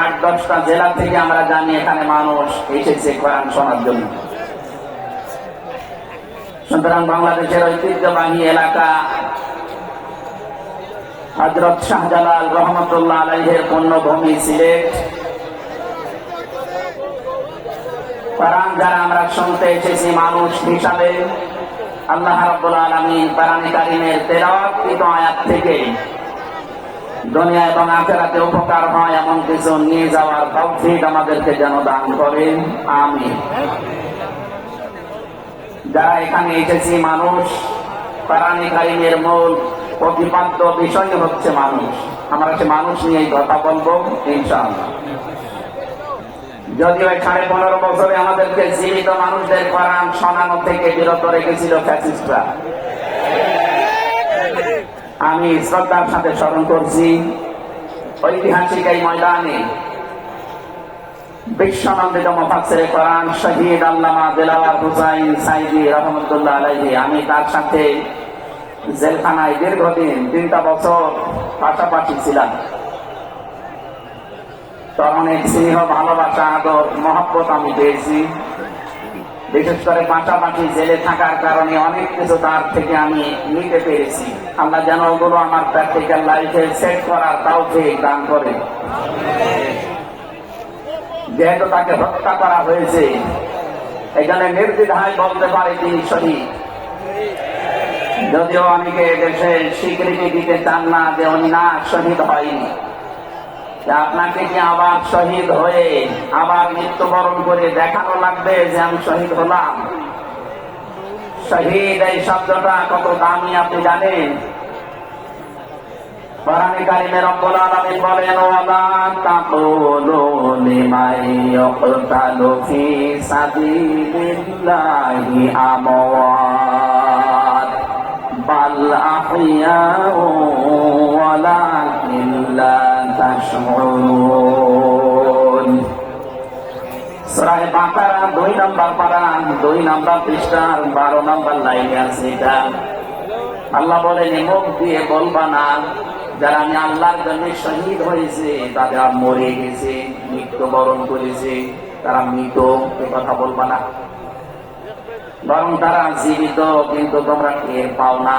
আট দশটা জেলা থেকে আমরা জানি এখানে মানুষ এসেছে কোরআন শোনার জন্য। সুতরাং বাংলাদেশের ঐতিহ্যবাহী এলাকা হজরত শাহজালাল রহমতুল্লাহ আলাইহের পণ্যভূমি সিলেট। কোরআন যারা আমরা শুনতে এসেছি মানুষ হিসাবে, আল্লাহ রাব্বুল আলামিন কোরআনে কারিমের আয়াত থেকে দুনিয়া এবং আখেরাতে উপকার হয় এমন কিছু নিয়ে যাওয়ার তৌফিক আমাদেরকে যেন দান করেন। আমি যারা এখানে এসেছি মানুষ, কোরআনে কারিমের মূল প্রতিপাদ্য বিষয় হচ্ছে মানুষ। আমরা সে মানুষ নিয়ে কথা বলব, ইনশাআল্লাহ। যদিও এই সাড়ে পনেরো বছরে আমাদেরকে জীবিত মানুষদের কোরআন শোনানো থেকে বিরত রেখেছিল ফ্যাসিস্টরা। আমি শ্রদ্ধার সাথে স্মরণ করছি ঐতিহাসিক এই ময়দানে বিশ্বনন্দিত আমি তার সাথে জেলখানায় দীর্ঘদিন, তিনটা বছর ছিলাম। স্নেহ, ভালোবাসা, আদর, মহব্বত আমি পেয়েছি। বিশেষ করে পাশাপাশি জেলে থাকার কারণে অনেক কিছু তার থেকে আমি নিতে পেরেছি। আল্লাহ যেন ওগুলো আমার প্র্যাকটিক্যাল লাইফে সেট করার তাও দান করে। যেহেতু তাকে হত্যা করা হয়েছে, এখানে নির্দ্বিধায় বলতে পারে তিনি শহীদ যদিও অনেকে দেশে স্বীকৃতি দিতে চান না যে উনি না শহীদ হয়নি। আপনাকে কি আবার শহীদ হয়ে আবার মৃত্যুবরণ করে দেখানো লাগবে যে আমি শহীদ হলাম? শহীদ এই শব্দটা কত দামি আপনি জানেন? কোরআনে কারিমে রব্বুল আলামিন বলেন ওয়ালা তাকুলু লিমান ইয়াকতালু ফি সাবিলিল্লাহি আমওয়াত, বাল আহইয়াউ ওয়ালাকিন লা সূরা বাকারা দুই নম্বর পারা দুই নম্বর পৃষ্ঠার বারো নম্বর লাইনে আছে এটা। আল্লাহ বলেন মুখ দিয়ে বলবা না, যারা আমি আল্লাহর জন্য শহীদ হয়েছে তারা মরে গেছে, মৃত্যুবরণ করেছে, তারা মৃত কথা বলবা না। বরং তারা জীবিত, কিন্তু তোমরা টের পাও না।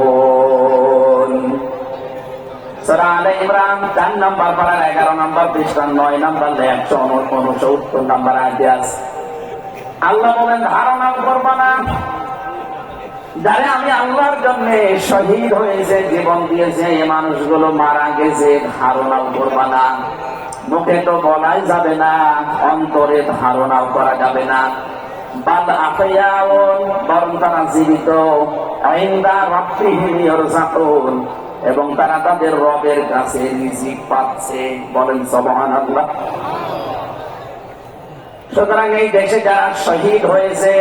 ইমরান চার নম্বর পারার এগারো নম্বর পৃষ্ঠা নয় নম্বর একশো উনসত্তর নম্বর আছে আল্লাহ বলেন, ধারণা করবা না। যারা আমি আল্লাহর জন্য শহীদ হয়েছে, জীবন দিয়েছে, এই মানুষগুলো মারা গেছে, ধারণাও করবা না। মুখে তো বলাই যাবে না, অন্তরে ধারণাও করা যাবে না। বাদ আফিয়াউন বরং তারা জীবিত। আইন্দা ইয়ারযাকুন এবং তারা তাদের রবের কাছে রিজিক পাচ্ছে বলেন সুবহানাল্লাহ। সুতরাং এই দেশে যারা শহীদ হয়েছে,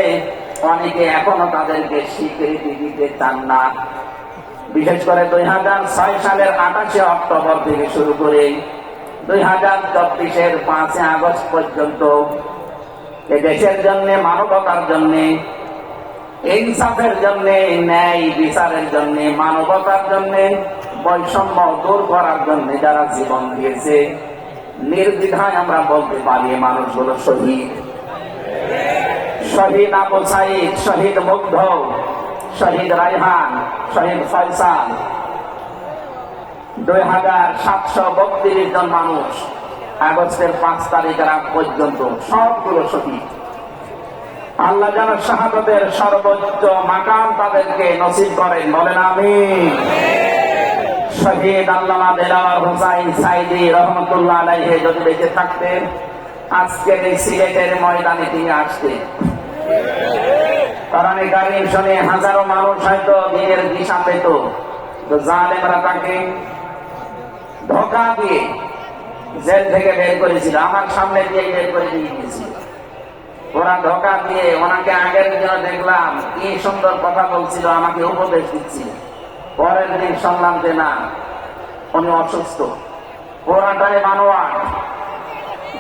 অনেকে এখনও তাদেরকে স্বীকৃতি দিতে চান না। বিশেষ করে দুই হাজার ছয় সালের আঠাশে অক্টোবর থেকে শুরু করে দুই হাজার চব্বিশের পাঁচই আগস্ট পর্যন্ত এ দেশের জন্য, মানবতার জন্য ইনসাফের জন্য, ন্যায় বিচারের জন্য, মানবতার জন্য, বৈষম্য দূর করার জন্য যারা জীবন দিয়েছে, নির্দ্বিধায় আমরা বলতে পারি মানুষগুলো শহীদ। শহীদ আবু সাইদ, শহীদ মুগ্ধ, শহীদ রায়হান, শহীদ ফয়সাল। দুই হাজার সাতশো বত্রিশ জন মানুষ আগস্টের পাঁচ তারিখের আগ পর্যন্ত সবগুলো শহীদ। আল্লাহ যেন শাহাদতের সর্বোচ্চ মাকাম তাদেরকে নসিব করেন। বলেন আমি শহীদ আল্লামা দেলাওয়ার হুসাইন সাইদি রহমতুল্লাহ আলাইহে যদি বেঁচে থাকতেন, আজকের এই সিলেটের ময়দানে তিনি আসতেন। কারণ এই গাড়ি শুনে হাজারো মানুষ হয়তো দিনের দিশা পেত। তো জালেমরা তাকে ধোকা দিয়ে জেল থেকে বের করেছিল। আমার সামনে দিয়ে বের করে দিয়ে গিয়েছিল ওরা ধোকা দিয়ে ওনাকে আগের দিন দেখলাম, কি সুন্দর কথা বলছিল, আমাকে উপদেশ দিচ্ছিল পরের দিন শুনলাম যে না, উনি অসুস্থ। পুরাটাই মানোয়ার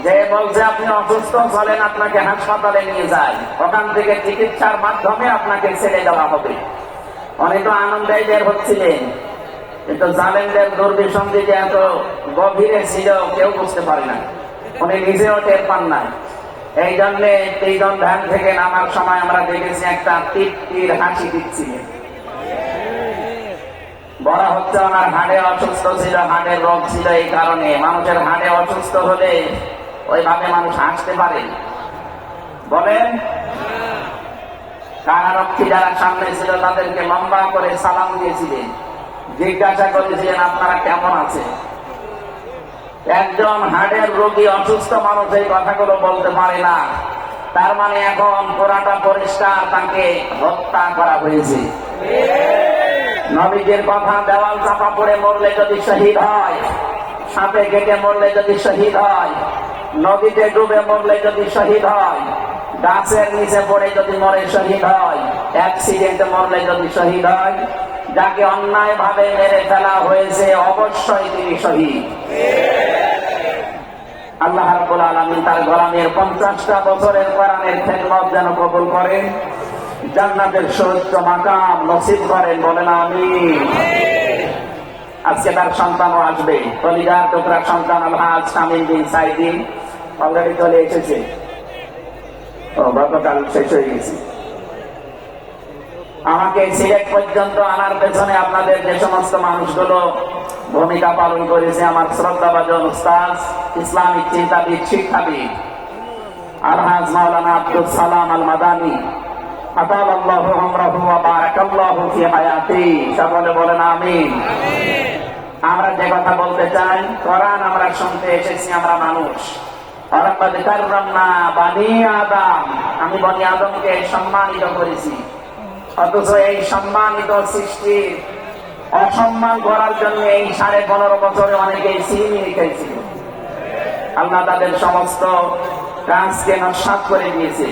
যে বলছে আপনি অসুস্থ চলেন আপনাকে হাসপাতালে নিয়ে যায়। ওখান থেকে চিকিৎসার মাধ্যমে আপনাকে ছেড়ে দেওয়া হবে। উনি তো আনন্দে বের হচ্ছিলেন। কিন্তু জালেনদের দুর্বিসন্ধি যে এত গভীরে ছিল, কেউ বুঝতে পারে না। উনি নিজেও টের পান না এই জন্য তিনজন ধ্যান থেকে নামার সময় আমরা দেখেছি একটা তৃপ্তির হাসি দিচ্ছিলেন বলা হচ্ছে ওনার হাড়ে অসুস্থ ছিল হাড়ের রোগ ছিল এই কারণে। মানুষের হাড়ে অসুস্থ হলে ওইভাবে মানুষ হাসতে পারে। বলেন কারারক্ষী যারা সামনে ছিল, তাদেরকে লম্বা করে সালাম দিয়েছিলেন। জিজ্ঞাসা করেছিলেন, আপনারা কেমন আছে একজন হার্টের রোগী অসুস্থ মানুষ এই কথাগুলো বলতে পারে না। তার মানে এখন পুরাটা পরিষ্কার তাকে হত্যা করা হয়েছে। নবীদের কথা দেওয়াল চাপা পড়ে মরলে যদি শহীদ হয়, সাপে কেটে মরলে যদি শহীদ হয়, নদীতে ডুবে মরলে যদি শহীদ হয়, গাছের নিচে পড়ে যদি মরে শহীদ হয়, অ্যাক্সিডেন্টে মরলে যদি শহীদ হয়, যাকে অন্যায় ভাবে মেরে ফেলা হয়েছে অবশ্যই তিনি শহীদ। আল্লাহ রাব্বুল তার গোলামের পঞ্চাশটা বছরের কোরআনের খেদমত যেন কবুল করেন। জান্নাতের সৌচ্চ মাকাম নসিব করেন বলেন আমি আজকে তার সন্তানও আসবে। কলিজার টুকরা সন্তান আলহাজ কামিল বিন সাইদিন অলরেডি চলে এসেছে। গতকাল শেষ হয়ে গেছে। আমাকে সিলেট পর্যন্ত আনার পেছনে আপনাদের যে সমস্ত মানুষগুলো ভূমিকা পালন করেছে আমার শ্রদ্ধাভাজন উস্তাজ ইসলামিক চিন্তাবিদ, শিক্ষাবিদ। আলহাজ মাওলানা আব্দুল সালাম আল মাদানী আমরা যে কথা বলতে চাই, কোরআন আমরা শুনতে এসেছি, আমরা মানুষ। আমি বনি আদমকে সম্মানিত করেছি। অথচ এই সম্মানিত সৃষ্টির অসম্মান করার জন্য এই সাড়ে পনেরো বছরে অনেকেই সিমি রেখেছিল। আল্লাহ তাদের সমস্ত কাজকে নস্বাত করে দিয়েছে।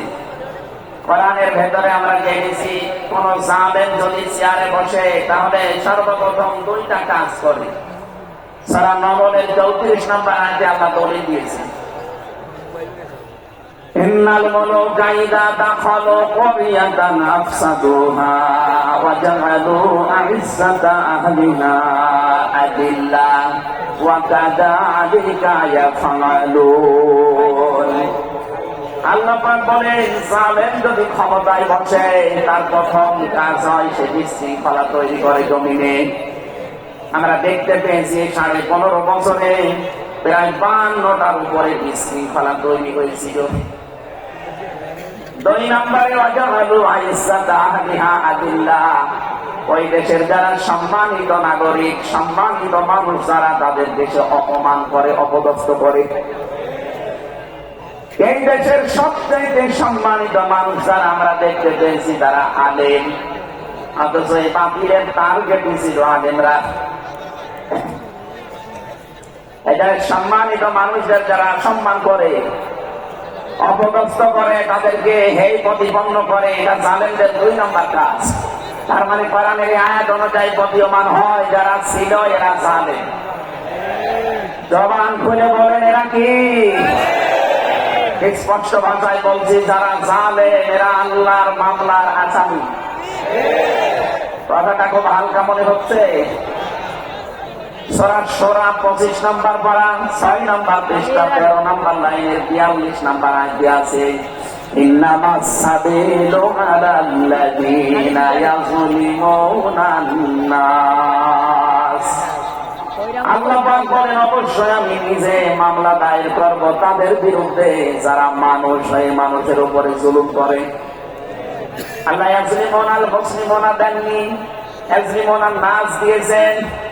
কোরআনের ভেতরে আমরা জেনেছি কোন জালেম যদি চেয়ারে বসে, তাহলে সর্বপ্রথম দুইটা কাজ করে। সারা নবলের চৌত্রিশ নম্বর আয়তে আল্লাহ দলে দিয়েছে ইন্নাল মুলুকা ইযা দাখালু ক্বরিয়াতান আফসাদুহা ওয়া জাআলু আ'izzata আহলিহা আদিল্লা ওয়া কাযালিকা ইয়াফআলুন। আল্লাহ পাক বলেন জালেম যদি ক্ষমতায় বসে, তার প্রথম কাজ হয় সে বিশৃঙ্খলা তৈরি করে জমিনে। আমরা দেখতে পেয়েছি, সাড়ে পনেরো বছরে প্রায় বান্নটার উপরে বিশৃঙ্খলা তৈরি হয়েছিল। দুই নম্বরে আদিল্লাহ। ওই দেশের যারা সম্মানিত নাগরিক, সম্মানিত মানুষ যারা, তাদের দেশে অপমান করে, অপদস্থ করে। এই দেশের সবচেয়ে সম্মানিত মানুষ যারা, আমরা দেখতে পেয়েছি তারা আলেম। অথচ এই টার্গেটই ছিল আলেমরা। এটা সম্মানিত মানুষদের যারা সম্মান করে অপদস্থ করে, তাদেরকে হেই প্রতিপন্ন করে, এটা জালেনদের দুই নম্বর কাজ। তার মানে কোরআনের আয়াত অনুযায়ী প্রতীয়মান হয়, যারা ছিল এরা জালেন জবান খুলে বলেন, এরা কি? স্পষ্ট ভাষায় বলছি, যারা জালে এরা আল্লাহর মামলার আসামি। কথাটা খুব হালকা মনে হচ্ছে। সরা সরা পঁচিশ নম্বর পারা ছয় নম্বর পৃষ্ঠা তেরো নম্বর লাইনের বিয়াল্লিশ নম্বর আগে আছে إنما السبيل على الذين يظلمون الناس আল্লাহ পাক বলেন অবশ্যই আমি নিজে মামলা দায়ের করব তাদের বিরুদ্ধে যারা মানুষ হয়ে মানুষের উপরে জুলুম করে আল্লাহ ইয়াজলিমুন আল মুসলিমুনা দেননি ইয়াজলিমুন আন নাস দিয়েছেন ইয়াজলিমুন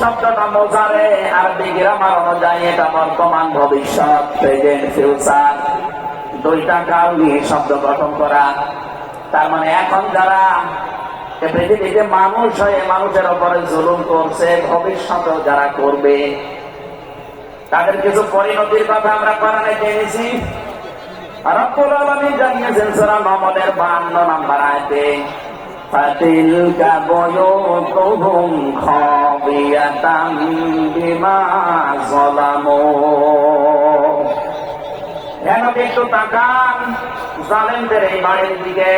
শব্দটা এটা বর্তমান ভবিষ্যৎ প্রেজেন্ট ফিউচার দুইটা কাল নিয়ে শব্দ গঠন করা। তার মানে এখন যারা পৃথিবীতে মানুষ হয়ে মানুষের উপরে জুলুম করছে, ভবিষ্যতেও যারা করবে, তাদের কিছু পরিণতির কথা আমরা কোরআনে জেনেছি। রব্বুল আলামিন জানিয়েছেন সূরা মুহাম্মদের 52 নম্বর আয়াতে ফাতিলকা বুয়ুতুহুম খাবিয়াতাম বিমা যালামু কেন একটু তাকান জালেমদের এই বাড়ির দিকে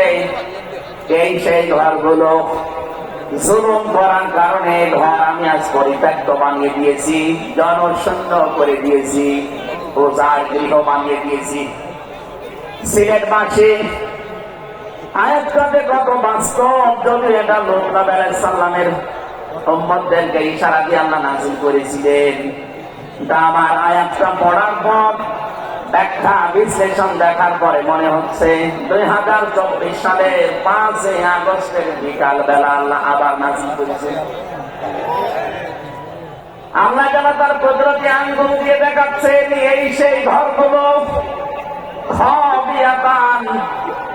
এই সেই ঘরগুলো জুলুম করার কারণে ঘর আমি আজ পরিত্যক্ত বানিয়ে দিয়েছি জনশূন্য করে দিয়েছি রোজার গৃহ বানিয়ে দিয়েছি সিলেট মাসে আয়াতটাতে কত বাস্তব যদি এটা লোকনাথ সাল্লামের মোহাম্মদদেরকে ইশারা দিয়ে আল্লাহ নাজিল করেছিলেন। আমার আয়াতটা পড়ার পর, ব্যাখ্যা, বিশ্লেষণ দেখার পরে মনে হচ্ছে দুই হাজার চব্বিশ সালের পাঁচই আগস্টের বিকাল বেলা আল্লাহ আবার নাজিল করেছে আল্লাহ যেন তার কুদরতি আঙ্গুল দিয়ে দেখাচ্ছেন, এই সেই ঘরগুলো খবিয়াতান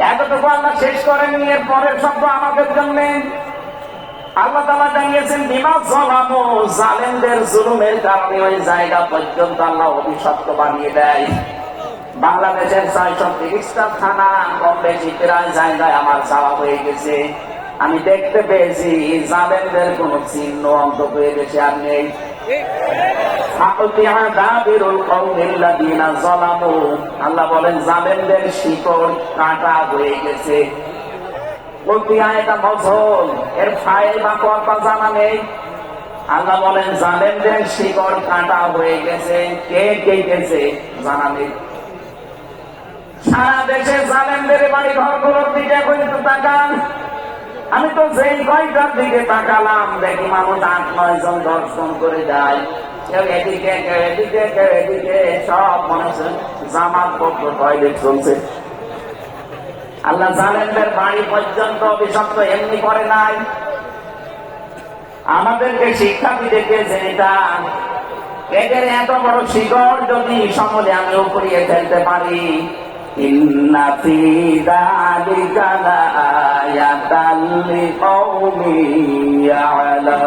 এতটুকু আল্লাহ শেষ করেননি এর পরের শব্দ আমাদের জন্য। আল্লাহ তালা জানিয়েছেন, বিমা জলামো জালেমদের জুলুমের কারণে ওই জায়গা পর্যন্ত আল্লাহ অভিশপ্ত বানিয়ে দেয়। বাংলাদেশের ছয়শো তিরিশটা থানা, কম বেশি প্রায় জায়গায় আমার যাওয়া হয়ে গেছে। আমি দেখতে পেয়েছি, জালেমদের কোন চিহ্ন অন্তত এদেশে আর নেই। আল্লাহ বলেন জালেমদের শিকড় কাটা হয়ে গেছে এর ফাইল বা কথা জানা নেই আল্লাহ বলেন জালেমদের শিকড় কাটা হয়ে গেছে কে কে গেছে জানা নেই সারা দেশে জালেমদের বাড়ি ঘরগুলোর দিকে কিন্তু তাকান। আমি তো যেই কয়টার দিকে তাকালাম, দেখি মানুষ আট, নয় জন দর্শন করে যায়। আমাদেরকে শিক্ষা দিতে যে এটা এদের এত বড় শিকড় যদি সমলে আমি উপরিয়ে ফেলতে পারি।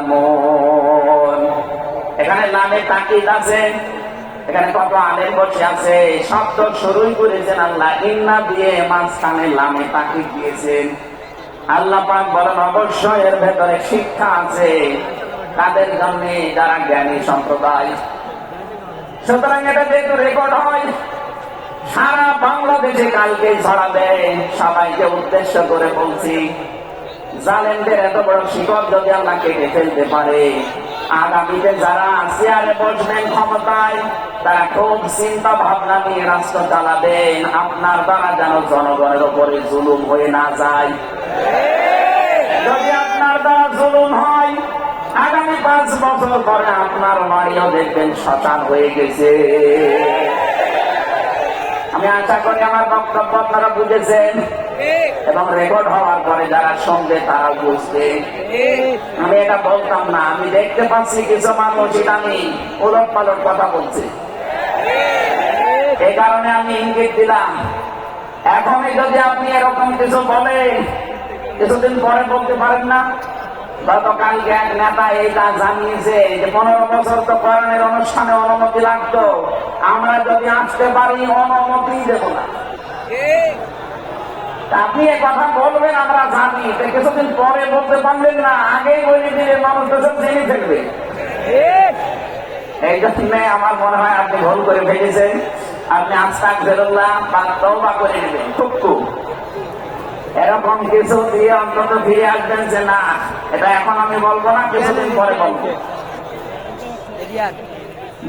ইয়ালামুন এখানে নামে তাকিদ আছে, এখানে কত আলেম বসে আছে শব্দ শুরুই করেছেন আল্লাহ, ইন্না দিয়ে মাঝখানে লামে তাকিদ দিয়েছেন। আল্লাহ পাক বলেন, অবশ্যই এর ভেতরে শিক্ষা আছে, তাদের জন্য যারা জ্ঞানী সম্প্রদায়। সুতরাং এটা যেহেতু রেকর্ড হয় সারা বাংলাদেশে কালকে ছড়াবে সবাইকে উদ্দেশ্য করে বলছি, জালেমদের এত বড় শিকড় যদি আল্লাহ কেটে ফেলতে পারে, আগামীতে যারা চেয়ারে বসবেন ক্ষমতায়, তারা খুব চিন্তা ভাবনা নিয়ে রাষ্ট্র চালাবেন। আপনার দ্বারা যেন জনগণের উপরে জুলুম হয়ে না যায়। যদি আপনার দ্বারা জুলুম হয়, আগামী পাঁচ বছর পরে আপনার বাড়িও দেখবেন শ্মশান হয়ে গেছে। আমি আশা করি আমার বক্তব্য আপনারা বুঝেছেন। এবং রেকর্ড হওয়ার পরে যারা সঙ্গে তারা বুঝবে। আমি এটা বলতাম না, আমি দেখতে পাচ্ছি কিছু মানুষ আমি উলট পালট কথা বলছে। এই কারণে আমি ইঙ্গিত দিলাম। এখনই যদি আপনি এরকম কিছু বলেন, কিছুদিন পরে বলতে পারেন না। গতকালকে এক নেতা এইটা জানিয়েছে, যে পনেরো বছর তো করণের অনুষ্ঠানে অনুমতি লাগতো। আমরা যদি আসতে পারি, অনুমতি দেব না। আপনি এ কথা বলবেন, আমরা জানি। কিছুদিন পরে বলতে পারলেন না, আগেই বলে দিলে মানুষ জেনে ফেলবে। এই জন্য আমার মনে হয় আপনি ভুল করে ফেলেছেন। আপনি আস্তাক বেরোল্লাহ বা তৌবা করে নেবেন। খুব এরকম কিছু দিয়ে অন্তত ফিরে আসবেন যে না এটা এখন আমি বলব না কিছুদিন পরে বলব।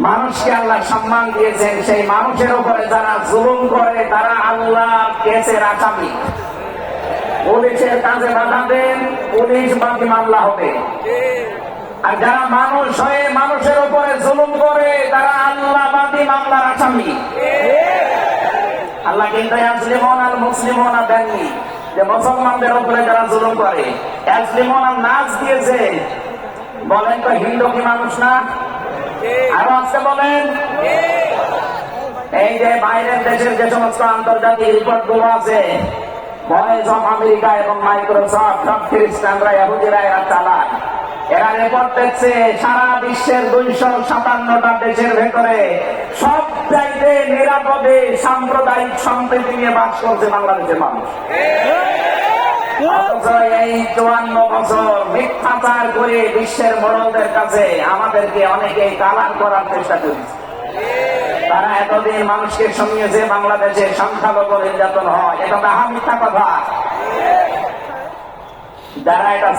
মানুষকে আল্লাহ সম্মান দিয়েছেন সেই মানুষের উপরে যারা জুলুম করে তারা আল্লাহ কেসের আসামি পুলিশের কাজে বাধা দেন পুলিশ বাদী মামলা হবে। আর যারা মানুষ হয়ে মানুষের উপরে জুলুম করে তারা আল্লাহ বাদী মামলার আসামি আল্লাহ কিন্তু মুসলিমন দেননি যে মুসলমানদের উপরে যারা জুলুম করে নাচ দিয়েছে। বলেন তো, হিন্দু কি মানুষ না? আরও আসতে বলেন। এই যে বাইরের দেশের যে সমস্ত আন্তর্জাতিক রিপোর্টগুলো আছে ভয়েস অফ আমেরিকা এবং মাইক্রোসফট সব খ্রিস্টানরা এরা চালায় এরা রেকর্ড সারা বিশ্বের দুইশো সাতান্নটা দেশের ভেতরে। সব চাইতে নিরাপদে, সাম্প্রদায়িক সম্প্রীতি নিয়ে বাস করছে বাংলাদেশের মানুষ। এই চুয়ান্ন বছর মিথ্যাচার করে বিশ্বের মোড়লদের কাছে আমাদেরকে অনেকে কালার করার চেষ্টা করেছে। তারা এতদিন মানুষকে শুনিয়েছে বাংলাদেশে সংখ্যালঘু নির্যাতন হয়। এটা মিথ্যা কথা। যারা এটা